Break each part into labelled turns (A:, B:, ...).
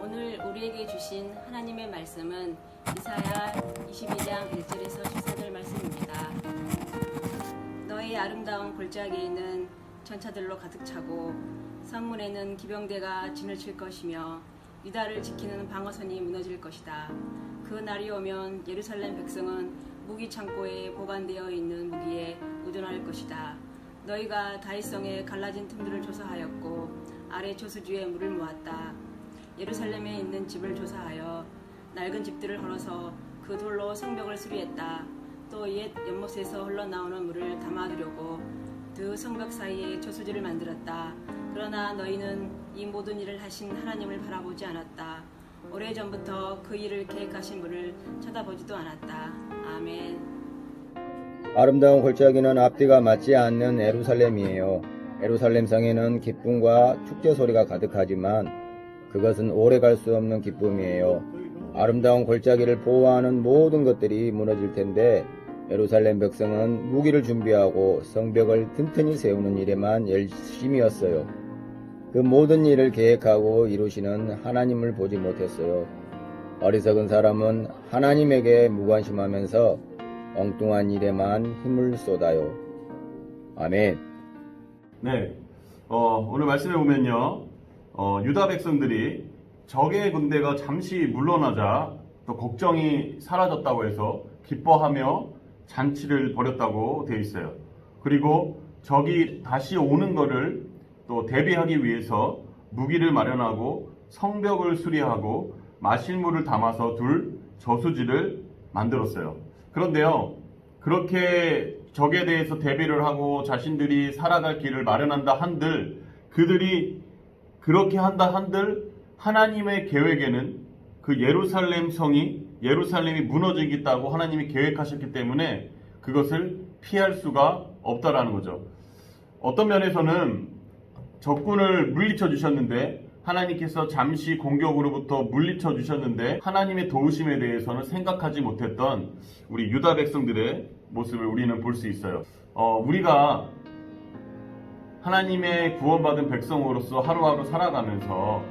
A: 오늘 우리에게 주신 하나님의 말씀은 이사야 22장 1절에서 14절 말씀입니다. 너희 아름다운 골짜기에 있는 전차들로 가득 차고 성문에는 기병대가 진을 칠 것이며 유다를 지키는 방어선이 무너질 것이다. 그 날이 오면 예루살렘 백성은 무기 창고에 보관되어 있는 무기에 의존할 것이다. 너희가 다윗성에 갈라진 틈들을 조사하였고 아래 조수주에 물을 모았다. 예루살렘에 있는 집을 조사하여 낡은 집들을 헐어서 그 돌로 성벽을 수리했다. 또 옛 연못에서 흘러나오는 물을 담아두려고 두 성벽 사이에 조수지를 만들었다. 그러나 너희는 이 모든 일을 하신 하나님을 바라보지 않았다. 오래전부터 그 일을 계획하신 분을 쳐다보지도 않았다. 아멘.
B: 아름다운 골짜기는 앞뒤가 맞지 않는 에루살렘이에요. 에루살렘 성에는 기쁨과 축제 소리가 가득하지만 그것은 오래 갈 수 없는 기쁨이에요. 아름다운 골짜기를 보호하는 모든 것들이 무너질 텐데 에루살렘 백성은 무기를 준비하고 성벽을 튼튼히 세우는 일에만 열심이었어요. 그 모든 일을 계획하고 이루시는 하나님을 보지 못했어요. 어리석은 사람은 하나님에게 무관심하면서 엉뚱한 일에만 힘을 쏟아요. 아멘.
C: 네. 어, 오늘 말씀해 보면요. 어, 유다 백성들이 적의 군대가 잠시 물러나자 또 걱정이 사라졌다고 해서 기뻐하며 잔치를 벌였다고 되어 있어요. 그리고 적이 다시 오는 것을 또 대비하기 위해서 무기를 마련하고 성벽을 수리하고 마실 물을 담아서 둘 저수지를 만들었어요. 그런데요, 그렇게 적에 대해서 대비를 하고 자신들이 살아갈 길을 마련한다 한들 그들이 그렇게 한다 한들 하나님의 계획에는 그 예루살렘 성이 예루살렘이 무너지겠다고 하나님이 계획하셨기 때문에 그것을 피할 수가 없다라는 거죠. 어떤 면에서는 적군을 물리쳐 주셨는데 하나님께서 잠시 공격으로부터 물리쳐 주셨는데 하나님의 도우심에 대해서는 생각하지 못했던 우리 유다 백성들의 모습을 우리는 볼 수 있어요. 어, 우리가 하나님의 구원받은 백성으로서 하루하루 살아가면서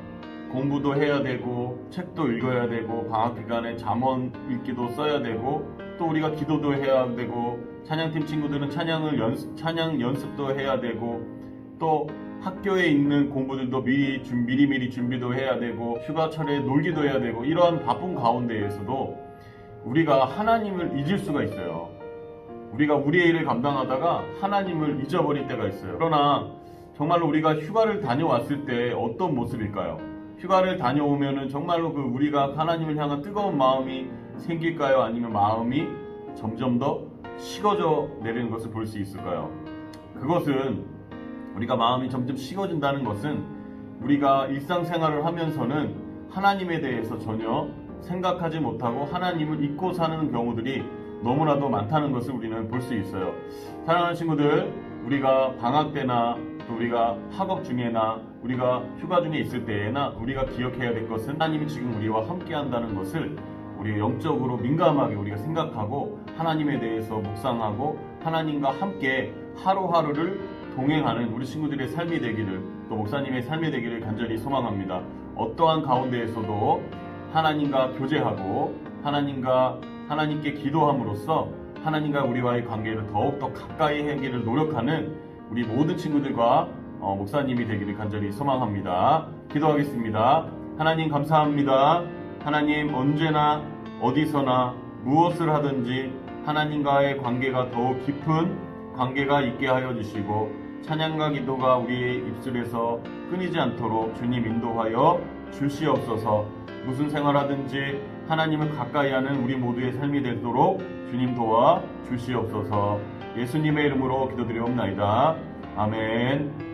C: 공부도 해야 되고 책도 읽어야 되고 방학 기간에 잠언 읽기도 써야 되고 또 우리가 기도도 해야 되고 찬양팀 친구들은 찬양을 연습 찬양 연습도 해야 되고 또 학교에 있는 공부들도 미리 준 미리미리 준비도 해야 되고 휴가철에 놀기도 해야 되고 이러한 바쁜 가운데에서도 우리가 하나님을 잊을 수가 있어요. 우리가 우리의 일을 감당하다가 하나님을 잊어버릴 때가 있어요. 그러나 정말로 우리가 휴가를 다녀왔을 때 어떤 모습일까요? 휴가를 다녀오면은 정말로 그 우리가 하나님을 향한 뜨거운 마음이 생길까요? 아니면 마음이 점점 더 식어져 내리는 것을 볼 수 있을까요? 그것은 우리가 마음이 점점 식어진다는 것은 우리가 일상생활을 하면서는 하나님에 대해서 전혀 생각하지 못하고 하나님을 잊고 사는 경우들이 너무나도 많다는 것을 우리는 볼 수 있어요. 사랑하는 친구들, 우리가 방학 때나 또 우리가 학업 중에나 우리가 휴가 중에 있을 때에나 우리가 기억해야 될 것은 하나님이 지금 우리와 함께 한다는 것을 우리가 영적으로 민감하게 우리가 생각하고 하나님에 대해서 묵상하고 하나님과 함께 하루하루를 동행하는 우리 친구들의 삶이 되기를 또 목사님의 삶이 되기를 간절히 소망합니다. 어떠한 가운데에서도 하나님과 교제하고 하나님과 하나님께 기도함으로써 하나님과 우리와의 관계를 더욱더 가까이 하기를 노력하는 우리 모든 친구들과 어, 목사님이 되기를 간절히 소망합니다. 기도하겠습니다. 하나님 감사합니다. 하나님 언제나 어디서나 무엇을 하든지 하나님과의 관계가 더욱 깊은 관계가 있게 하여 주시고 찬양과 기도가 우리의 입술에서 끊이지 않도록 주님 인도하여 주시옵소서 무슨 생활하든지 하나님을 가까이 하는 우리 모두의 삶이 되도록 주님 도와 주시옵소서 예수님의 이름으로 기도드리옵나이다. 아멘.